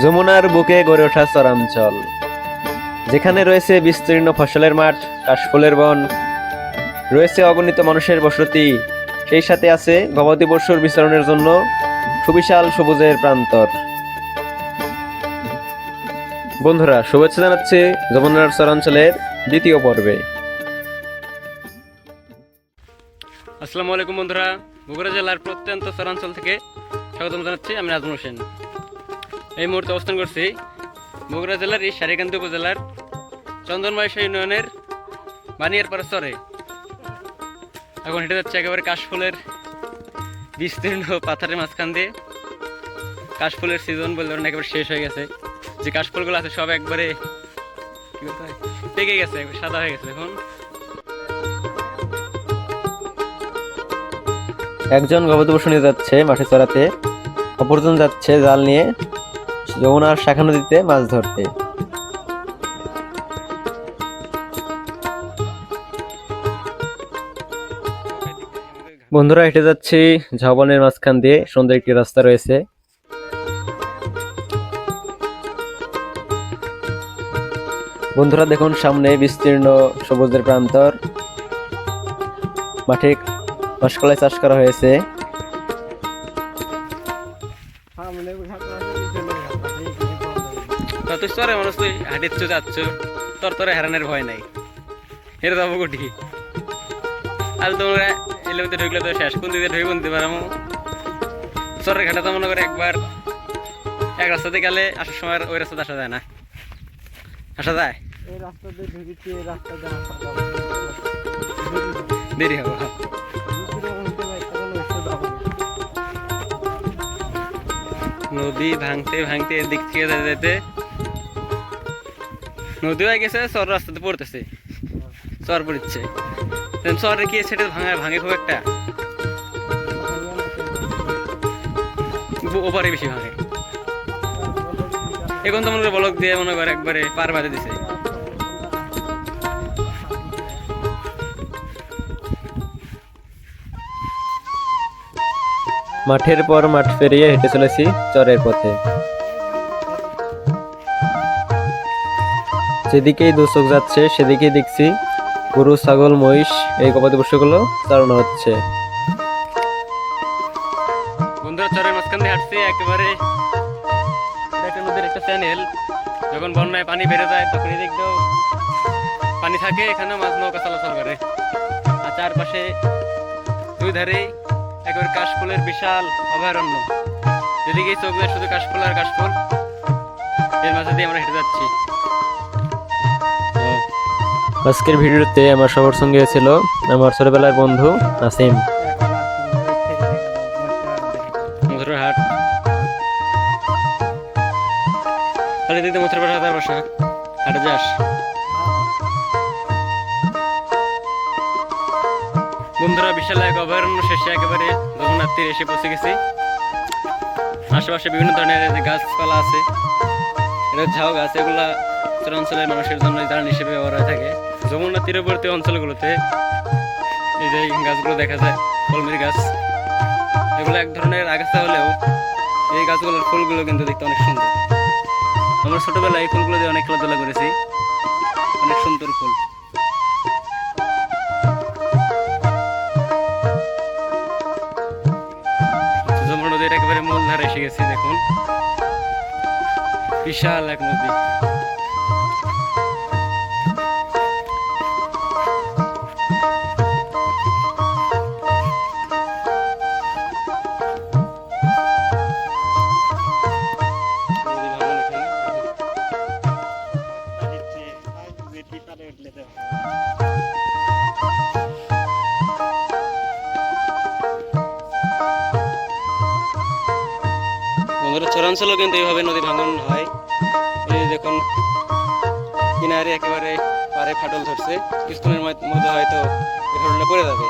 যমুনার বুকে গড়ে ওঠা চরাঞ্চল। যেখানে রয়েছে বিস্তীর্ণ ফসলের মাঠ, কাশফুলের বন, রয়েছে অগণিত মানুষের বসতি, সেই সাথে আছে গবাদি পশুর বিচরণের জন্য সুবিশাল সবুজের প্রান্তর। বন্ধুরা, শুভেচ্ছা জানাচ্ছে যমুনার চরাঞ্চলের দ্বিতীয় পর্বে। আসসালামু আলাইকুম বন্ধুরা, বগুড়া জেলার প্রত্যন্ত চরাঞ্চল থেকে স্বাগতম জানাচ্ছি আমি নাজমুল হোসেন এই মুহূর্তে অবস্থান করছি বগুড়া জেলার এই সারিকান্দি উপজেলার চন্দনমাইশা ইউনিয়নের বানিয়ার বানিয়ারপাড়া চরে। এখন হেঁটে যাচ্ছে একেবারে কাশফুলের বিস্তীর্ণ পাথারের মাঝখান দিয়ে। কাশফুলের সিজন বলে ধরেন একেবারে শেষ হয়ে গেছে। যে কাশফুলগুলো আছে সব একবারে পেকে গেছে সাদা হয়ে গেছে এখন একজন গবাদি পশু নিয়ে যাচ্ছে মাঠে চড়াতে, অপরজন যাচ্ছে জাল নিয়ে। যমুনার শাখা নদীতে মাছ ধরতে। বন্ধুরা, হেঁটে যাচ্ছি ঝাবনের মাঝখান দিয়ে। সুন্দর একটি রাস্তা রয়েছে। বন্ধুরা, দেখুন সামনে বিস্তীর্ণ সবুজের প্রান্তর। মাঠে মাসকলাই চাষ করা হয়েছে। চরে মানুষ তুই হাঁটিচ্ছ যাচ্ছ তোর তোরে হারানোর ভয় নাই। হেরে যাব কোটি আর তোমরা এলে মধ্যে ঢুকলে তো শেষ কোন দিকে ঢুকে বলতে পারামো চরের ঘাটে তো মনে করে একবার এক রাস্তাতে গেলে আসার সময় ওই রাস্তাতে আসা যায় না। আসা যায়? এই রাস্তা দিয়ে ঢুকেছি এই রাস্তা দিয়ে দেরি হবে। নদী ভাঙতে ভাঙতে এদিক থেকে যেতে নদী হয়ে গেছে, চর রাস্তাতে পড়তেছে। চর পড়ছে চরে কি সেটা ভাঙা ভাঙে খুব একটা। ওপারে বেশি ভাঙে। এখন তো মনে করে বলক দিয়ে মনে করে একবারে পার বাঁধে দিছে। মাঠের পর মাঠ পেরিয়ে হেঁটে চলেছি চরের পথে। যেদিকেই চোখ যাচ্ছে, সেদিকেই দেখছি গরু, ছাগল, মহিষ এই গবাদি পশুগুলো চালানো হচ্ছে। বন্ধুরা, চরের মাঝখান দিয়ে হাঁটছে, একেবারে একটা নদীর একটা চ্যানেল যখন বন্যায় পানি বেড়ে যায়, তখন এদিক পানি থাকে, এখানেও মাছ নৌকা চলাচল করে। আর চারপাশে দুই ধারে একেবারে কাশফুলের বিশাল অভয়ারণ্য। যেদিকেই চোখ যায়, শুধু কাশফুল আর কাশফুল। এর মাঝে দিয়ে আমরা হেঁটে যাচ্ছি। আজকের ভিডিওতে আমার সবার সঙ্গে ছিল আমার ছোটবেলার বন্ধু নাসিম। বন্ধুরা, বিশাল এক অভয়ারণ্য শেষে একেবারে তীরে এসে পৌঁছে গেছি। আশেপাশে বিভিন্ন ধরনের গাছপালা আছে এটা ঝাউ গাছ, এগুলা অঞ্চলের মানুষের জন্য জ্বালানি হিসেবে ব্যবহার হয়ে থাকে। যমুনা তীরবর্তী অঞ্চলগুলোতে এই যে গাছগুলো দেখা যায়, কলমির গাছ, এগুলো এক ধরনের আগাছা হলেও এই গাছগুলোর ফুলগুলো কিন্তু দেখতে অনেক সুন্দর। আমরা ছোটবেলায় এই ফুলগুলো দিয়ে অনেক খেলাধুলা করেছি, অনেক সুন্দর ফুল। নদীর একেবারে মূল ধারে এসে গেছি, দেখুন। বিশাল এক নদী। বন্ধুরা চরাঞ্চলেও কিন্তু এইভাবে নদী ভাঙন হয় এই দেখুন কিনারে একেবারে পারে ফাটল ধরছে কিছুক্ষণের মধ্যে হয়তো এই ফাটলটা পড়ে যাবে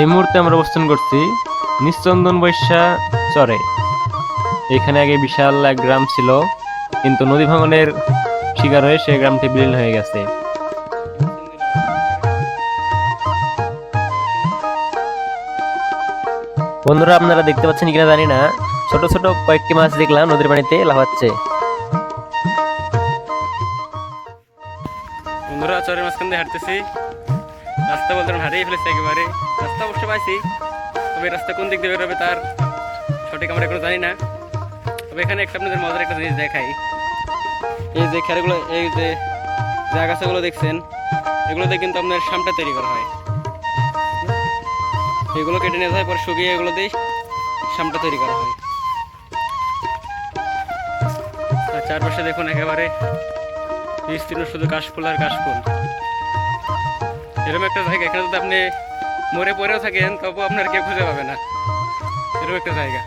এই মুহূর্তে আমরা অবস্থান করছি নিশ্চন্দন বৈশা চরে এখানে আগে বিশাল এক গ্রাম ছিল কিন্তু নদী ভাঙনের শিকার হয়ে সে গ্রামটি বিলীন হয়ে গেছে। বন্ধুরা, আপনারা দেখতে পাচ্ছেন কিনা জানি না। ছোট ছোট কয়েকটি মাছ দেখলাম নদীর পানিতে লাফাচ্ছে। বন্ধুরা, চরের মাঝখান দিয়ে হাঁটতেছি। রাস্তা বলতে হারিয়ে ফেলেছি একেবারে। রাস্তা অবশ্য পাইছি, তবে রাস্তা কোন দিক দিয়ে বেরোবে তার সঠিক আমরা এখনও জানি না। তবে এখানে একটা আপনাদের মজার একটা জিনিস দেখাই। এই যে খেয়ারগুলো এই যে যে আগাছাগুলো দেখছেন, এগুলোতে কিন্তু আপনার সামটা তৈরি করা হয়। এগুলো কেটে নিয়ে যায়, পরে শুকিয়ে এগুলো দিয়ে সামটা তৈরি করা হয়। আর চারপাশে দেখুন একেবারে বিস্তীর্ণ শুধু কাশফুল আর কাশফুল। এরকম একটা জায়গা, এখানে যদি আপনি মরে পড়েও থাকেন তবু আপনার কেউ খুঁজে পাবে না। এরকম একটা জায়গা।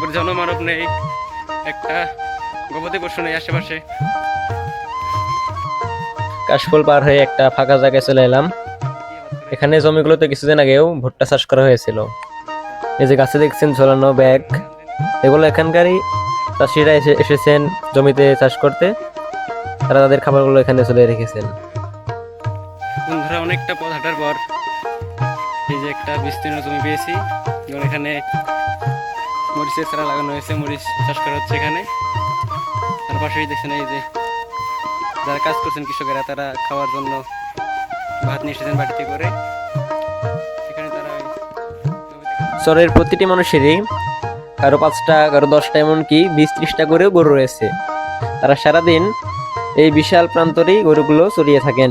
একবার জনমানব নেই। একটা গবাদি পশু নেই আশেপাশে। কাশফুল পার হয়ে একটা ফাঁকা জায়গায় চলে এলাম। এখানে জমিগুলোতে কিছুদিন আগেও ভুট্টা চাষ করা হয়েছিল। এই যে গাছে দেখছেন ঝোলানো ব্যাগ। এগুলো এখানকারই চাষিরা এসে এসেছেন জমিতে চাষ করতে। তারা তাদের খাবারগুলো এখানে চলে রেখেছেন। বন্ধুরা অনেকটা পথ হাঁটার পর এই যে একটা বিস্তীর্ণ জমি পেয়েছি। এখানে মরিচের চারা লাগানো হয়েছে মরিচ চাষ করা হচ্ছে এখানে। তার পাশেই দেখছেন এই যে যারা কাজ করছেন কৃষকেরা তারা খাওয়ার জন্য ভাত নিয়ে এসেছেন বাড়িতে করে। চরের প্রতিটি মানুষেরই কারও পাঁচটা কারও দশটা এমনকি বিশ ত্রিশটা করেও গরু রয়েছে। তারা সারাদিন এই বিশাল প্রান্তরেই গরুগুলো চড়িয়ে থাকেন।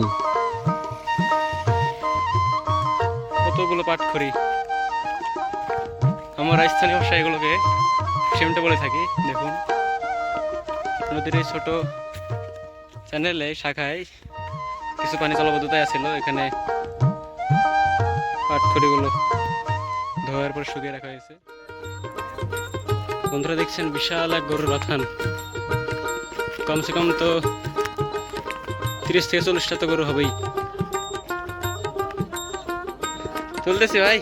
কতগুলো পাট করি আমরা স্থানীয় ভাষায় এগুলোকে সেমটা বলে থাকি। দেখুন, নদীর এই ছোট চ্যানেলে শাখায় কিছু পানি জলবদ্ধতায় আছিল। এখানে পাটখড়িগুলো ধোয়ার পর শুকিয়ে রাখা হয়েছে। বন্ধুরা দেখছেন, বিশাল এক গরুর বাথান। কমসে কম তো তিরিশ থেকে চল্লিশটা তো গরু হবেই। চলতেছি ভাই।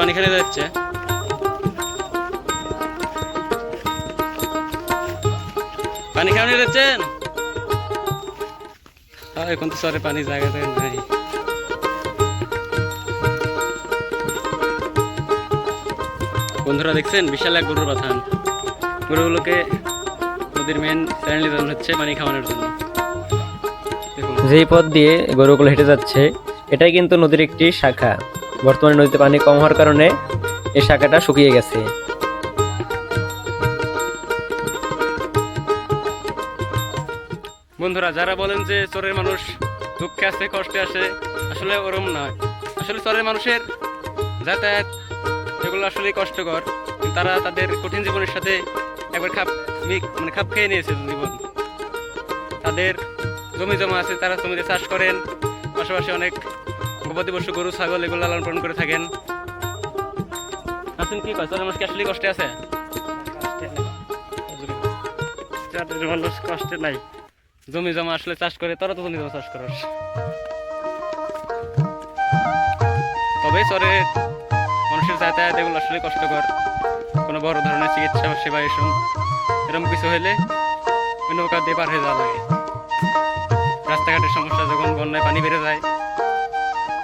পানি খেলে যাচ্ছে। পানি খাওয়া নিয়ে যাচ্ছেন এখন তো সরে পানি জায়গা জায়গা নাই। বন্ধুরা দেখছেন? বিশাল এক গরুর বাথান। গরুগুলোকে নদীর মেন হচ্ছে পানি খাওয়ানোর জন্য। যেই পথ দিয়ে গরুগুলো হেঁটে যাচ্ছে এটাই কিন্তু নদীর একটি শাখা। বর্তমানে নদীতে পানি কম হওয়ার কারণে এই শাখাটা শুকিয়ে গেছে। বন্ধুরা, যারা বলেন যে চরের মানুষ দুঃখে আছে কষ্টে আসে, আসলে ওরম নয়। আসলে চরের মানুষের যাতায়াত এগুলো আসলে কষ্টকর। তারা তাদের কঠিন জীবনের সাথে একবার খাপ মানে খাপ খেয়ে নিয়েছে জীবন। তাদের জমি জমা আছে, তারা জমিতে চাষ করেন। পাশাপাশি অনেক গবাদি পশু গরু ছাগল এগুলো লালন পালন করে থাকেন। আসেন কি কয়? মানুষ কি আসলে কষ্টে আছে? মানুষ কষ্টে নাই। জমি জমা আসলে চাষ করে তোরা তো জমি জমা চাষ করস। তবে চরে মানুষের যাতায়াত এগুলো আসলে কষ্টকর। কোনো বড় ধরনের চিকিৎসা সেবা এসব এরকম কিছু হলে নৌকা দিয়ে পার হয়ে যাওয়া লাগে। রাস্তাঘাটের সমস্যা যখন বন্যায় পানি বেড়ে যায়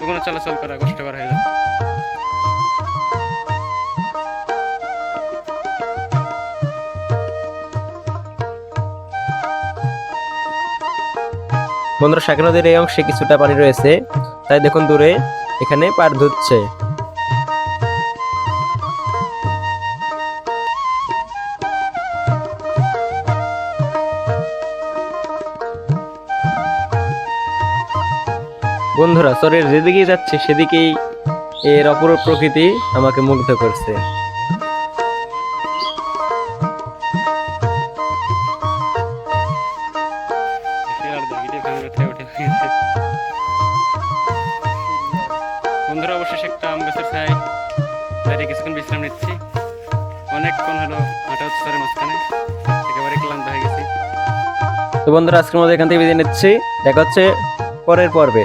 তখন চলাচল করা কষ্টকর হয়ে যায় বন্ধুরা শাখা নদীর এই অংশে কিছুটা পানি রয়েছে। তাই দেখুন দূরে এখানে পার ধুচ্ছে। বন্ধুরা চরের যেদিকেই যাচ্ছে সেদিকেই এর অপরূপ প্রকৃতি আমাকে মুগ্ধ করছে। বন্ধুরা অবশেষ একটা আম গাছের ছায় বাইরে কিছুক্ষণ বিশ্রাম নিচ্ছি। অনেকক্ষণ হলো হাঁটা চরের মাঝখানে। একেবারে ক্লান্ত হয়ে গেছি। তো বন্ধুরা আজকের মধ্যে এখান থেকে বিদায় নিচ্ছি। দেখা হচ্ছে পরের পর্বে।